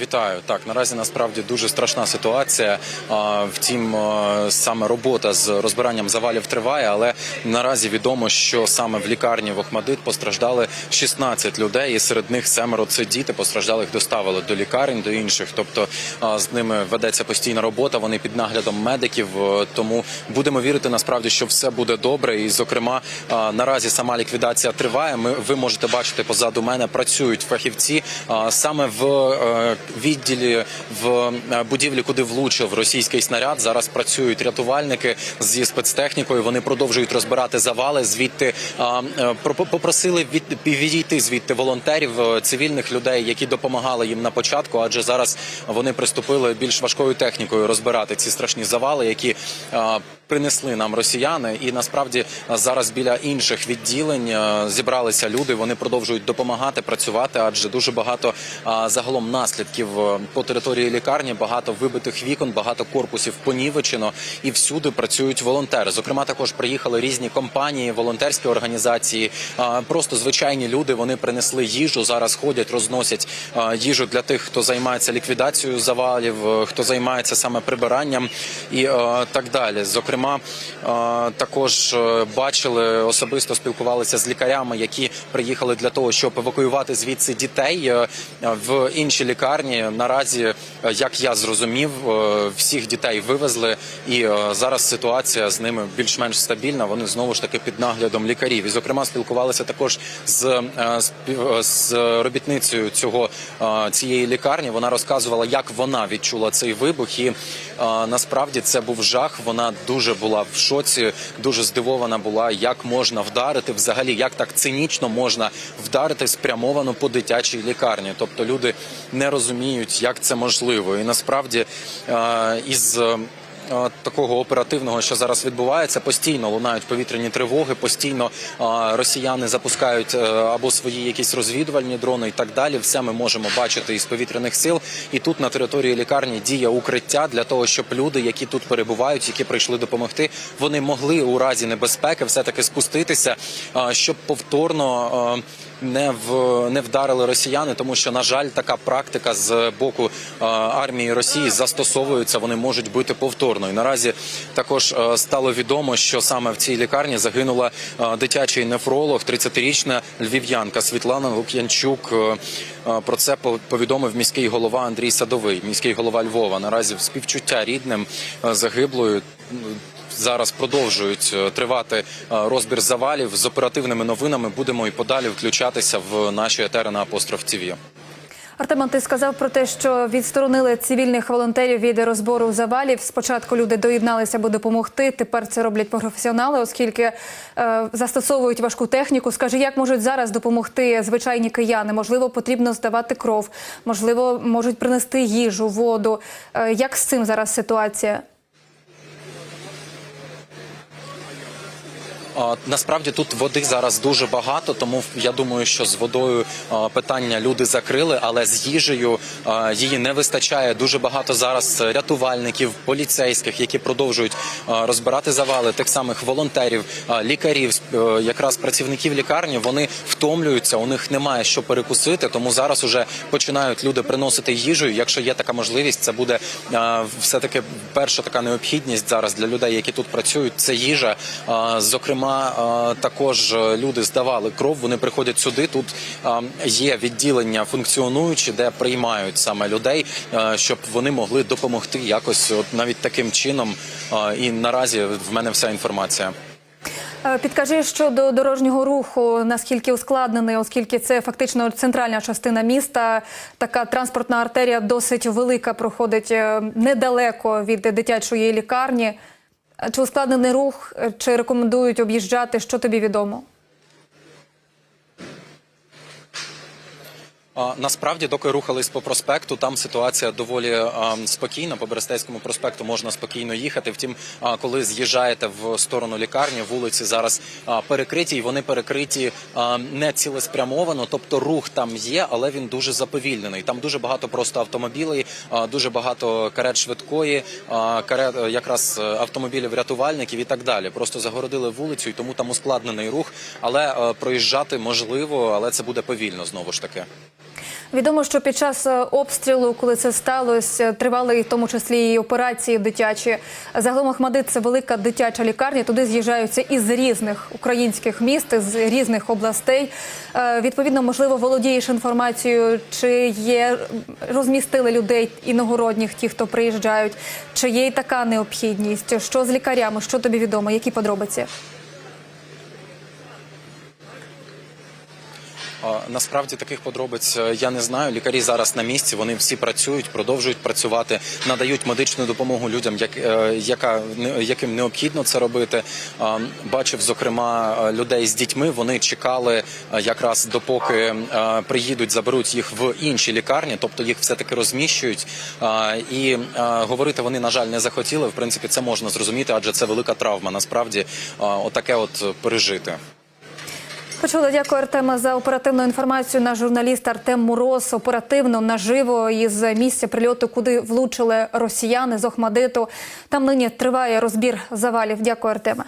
Вітаю так. Наразі насправді дуже страшна ситуація. Втім, саме робота з розбиранням завалів триває, але наразі відомо, що саме в лікарні в Охмадит постраждали 16 людей, і серед них семеро це діти. Постраждалих доставили до лікарень, до інших. Тобто з ними ведеться постійна робота. Вони під наглядом медиків. Тому будемо вірити насправді, що все буде добре. І, зокрема, наразі сама ліквідація триває. Ми ви можете бачити позаду мене працюють фахівці саме в е, відділі в е, будівлі, куди влучив російський снаряд. Зараз працюють рятувальники зі спецтехнікою. Вони продовжують розбирати завали. Звідти а, е, попросили від відійти звідти волонтерів, е, цивільних людей, які допомагали їм на початку, адже зараз вони приступили більш важкою технікою розбирати ці страшні завали, які принесли нам росіяни. І насправді зараз біля інших відділень зібралися люди. Вони продовжують допомагати працювати, адже дуже багато загалом наслідків е, по території лікарні, багато вибитих вікон, багато корпусів понівечено, і всюди працюють волонтери. Зокрема, також приїхали різні компанії, волонтерські організації, просто звичайні люди. Вони принесли їжу. Зараз ходять, розносять їжу для тих, хто займається ліквідацією завалів, е, хто займається саме прибиранням і е, так далі. Зокрема, е, також е, бачили особисто спілкувалися з лікарями, які приїхали для того, щоб евакуювати звідси дітей е, в інші лікарні. Наразі, е, як я зрозумів, е, всіх дітей вивезли, і е, зараз ситуація з ними більш-менш стабільна. Вони знову ж таки під наглядом лікарів. І зокрема спілкувалися також з, з робітницею цього цієї лікарні. Вона розказувала, як вона відчула цей вибух, і насправді це був жах. Вона дуже була в шоці, дуже здивована була, як можна вдарити взагалі, як так цинічно можна вдарити спрямовано по дитячій лікарні. Тобто люди не розуміють, як це можливо, і насправді е, із. е, Такого оперативного, що зараз відбувається, постійно лунають повітряні тривоги, постійно е, росіяни запускають або свої якісь розвідувальні дрони і так далі. Все ми можемо бачити із повітряних сил. І тут на території лікарні діє укриття для того, щоб люди, які тут перебувають, які прийшли допомогти, вони могли у разі небезпеки все таки спуститися, щоб повторно. Не в не вдарили росіяни, тому що на жаль, така практика з боку е, армії Росії застосовується. Вони можуть бити повторно. І наразі також е, стало відомо, що саме в цій лікарні загинула е, дитячий нефролог, 30-річна львів'янка Світлана Лук'янчук. Про це по- повідомив міський голова Андрій Садовий, міський голова Львова. Наразі співчуття рідним загиблою. Зараз продовжують е, тривати е, розбір завалів з оперативними новинами. Будемо і подалі включатися в наші етери на апостроф ТІВІ. Артемон, ти сказав про те, що відсторонили цивільних волонтерів від розбору завалів. Спочатку люди доєдналися, аби допомогти. Тепер це роблять професіонали, оскільки е, застосовують важку техніку. Скажи, як можуть зараз допомогти звичайні кияни? Можливо, потрібно здавати кров, можливо, можуть принести їжу, воду. Е, як з цим зараз ситуація? Насправді тут води зараз дуже багато, тому я думаю, що з водою питання люди закрили, але з їжею її не вистачає. Дуже багато зараз рятувальників, поліцейських, які продовжують розбирати завали, тих самих волонтерів, лікарів, е, якраз працівників лікарні. Вони втомлюються, у них немає що перекусити. Тому зараз уже починають люди приносити їжу. Якщо є така можливість, це буде все таки перша така необхідність зараз для людей, які тут працюють. Це їжа. А, Зокрема, а, також е, люди здавали кров. Вони приходять сюди. Тут є відділення функціонуючі, де приймають саме людей, е, щоб вони могли допомогти якось, от навіть таким чином. І наразі в мене вся інформація. Е, Підкажи щодо дорожнього руху, наскільки ускладнений, оскільки це фактично центральна частина міста. Така транспортна артерія досить велика, проходить е, недалеко від дитячої лікарні. Е, Чи ускладнений рух, е, чи рекомендують об'їжджати? Що тобі відомо? Насправді, доки рухались по проспекту, там ситуація доволі спокійна. По Берестейському проспекту можна спокійно їхати. Втім, коли з'їжджаєте в сторону лікарні, вулиці зараз перекриті, і вони перекриті не цілеспрямовано. Тобто рух там є, але він дуже заповільнений. Там дуже багато просто автомобілей, дуже багато карет швидкої, карет е, якраз е, автомобілів рятувальників і так далі. Просто загородили вулицю, і тому там ускладнений рух. Але е, проїжджати можливо, але це буде повільно знову ж таки. Відомо, що під час е, обстрілу, коли це сталося, тривали в тому числі і операції дитячі. Загалом Ахмадит – це велика дитяча лікарня. Туди з'їжджаються із різних українських міст, з різних областей. Е, Відповідно, можливо, володієш інформацією, чи є розмістили людей іногородніх, ті, хто приїжджають, чи є й така необхідність. Що з лікарями? Що тобі відомо? Які подробиці? Насправді таких подробиць е, я не знаю. Лікарі зараз на місці. Вони всі працюють, продовжують працювати, надають медичну допомогу людям, як, е, яка яким необхідно це робити. Бачив зокрема е, людей з дітьми. Вони чекали якраз допоки приїдуть, заберуть їх в інші лікарні, тобто їх все таки розміщують. І говорити вони на жаль не захотіли. В принципі, це можна зрозуміти, адже це велика травма. Насправді, отаке от пережити. Почула, дякую Артема за оперативну інформацію. Наш журналіст Артем Мороз оперативно наживо із місця прильоту, куди влучили росіяни з Охмадиту. Там нині триває розбір завалів. Дякую, Артеме.